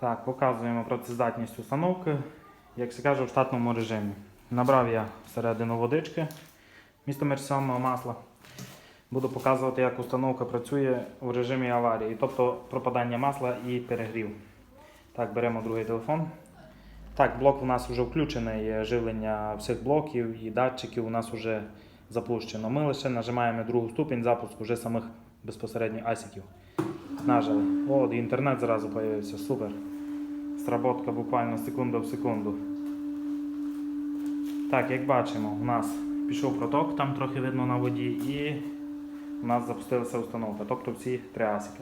Так, показуємо працездатність установки, як се каже, в штатному режимі. Набрав я всередину водички місто мерсіонного масла. Буду показувати, як установка працює в режимі аварії, тобто пропадання масла і перегрів. Так, беремо другий телефон. Так, блок у нас вже включений, є живлення всіх блоків і датчиків у нас вже запущено. Ми лише нажимаємо другу ступінь запуску вже самих безпосередньо асіків. Нажали. О, інтернет зразу з'явився. Супер. Сработка буквально секунда в секунду. Так, як бачимо, у нас пішов проток, там трохи видно на воді, і у нас запустилася установка, тобто всі три асіки.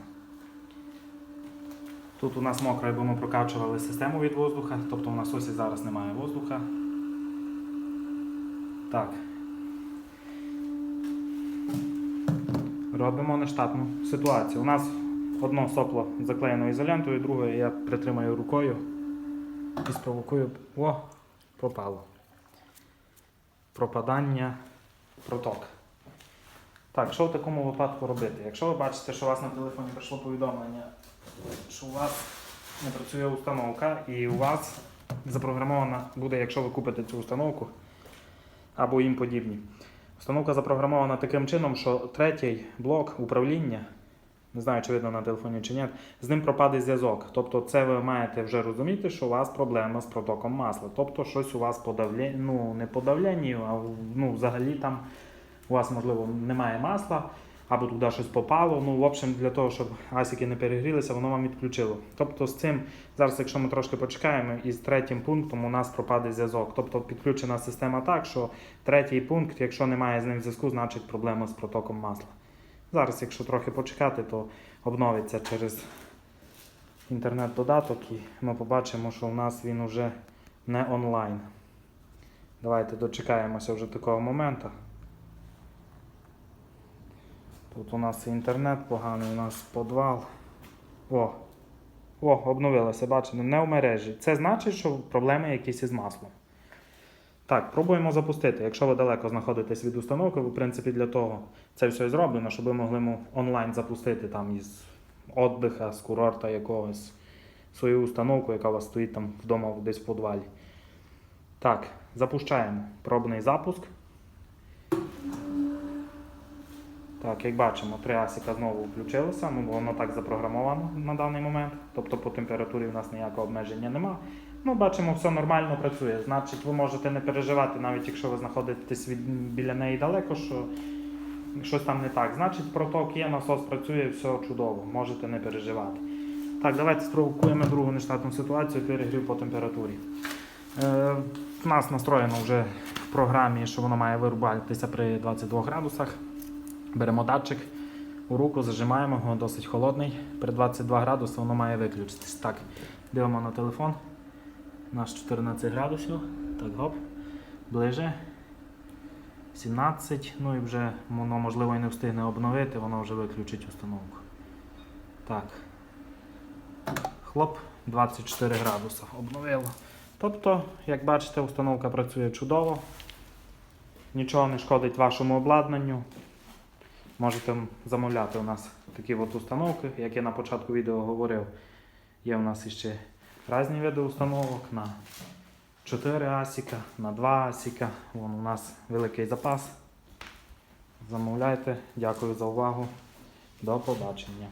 Тут у нас мокро, бо ми прокачували систему від воздуха, тобто у нас ось і зараз немає воздуха. Так. Робимо нештатну ситуацію. У нас одно сопло заклеєно ізолентою, друге я притримаю рукою і спровокую. О, пропало. Пропадання проток. Так, що в такому випадку робити? Якщо ви бачите, що у вас на телефоні прийшло повідомлення, що у вас не працює установка, і у вас запрограмована буде, якщо ви купите цю установку або їм подібні. Установка запрограмована таким чином, що третій блок управління, не знаю, чи видно на телефоні чи ні, з ним пропаде зв'язок. Тобто, це ви маєте вже розуміти, що у вас проблема з протоком масла. Тобто щось у вас подавлення, ну не подавлення, а ну, взагалі там у вас, можливо, немає масла, або туди щось попало. Ну, в общем, для того, щоб асіки не перегрілися, воно вам відключило. Тобто з цим, зараз, якщо ми трошки почекаємо, із третім пунктом у нас пропаде зв'язок. Тобто підключена система так, що третій пункт, якщо немає з ним зв'язку, значить проблема з протоком масла. Зараз, якщо трохи почекати, то обновиться через інтернет-додаток і ми побачимо, що у нас він вже не онлайн. Давайте дочекаємося вже такого моменту. Тут у нас інтернет поганий, у нас подвал. О, о, обновилося, бачите, не в мережі. Це значить, що проблеми якісь із маслом. Так, пробуємо запустити. Якщо ви далеко знаходитесь від установки, в принципі, для того це все і зроблено, щоб ви могли онлайн запустити там із віддиха, з курорта якогось свою установку, яка у вас стоїть там вдома десь в подвалі. Так, запущаємо пробний запуск. Так, як бачимо, три асіка знову включилися, ну, воно так запрограмовано на даний момент. Тобто по температурі в нас ніякого обмеження нема. Ну, бачимо, все нормально працює. Значить, ви можете не переживати, навіть якщо ви знаходитесь від, біля неї далеко, що щось там не так. Значить, проток є, насос працює, все чудово, можете не переживати. Так, давайте спровокуємо другу нештатну ситуацію, перегрів по температурі. Е, у нас настроєно вже в програмі, що воно має вирубатися при 22 градусах. Беремо датчик у руку, зажимаємо його, досить холодний. При 22 градусах воно має виключитись. Так, дивимо на телефон. Нас 14 градусів. Так, гоп. Ближе. 17. Ну і вже воно можливо і не встигне обновити, воно вже виключить установку. Так. Хлоп, 24 градуса. Обновило. Тобто, як бачите, установка працює чудово. Нічого не шкодить вашому обладнанню. Можете замовляти у нас такі от установки. Як я на початку відео говорив, є у нас іще різні види установок на 4 асіка, на 2 асіка. Вон у нас великий запас. Замовляйте. Дякую за увагу. До побачення.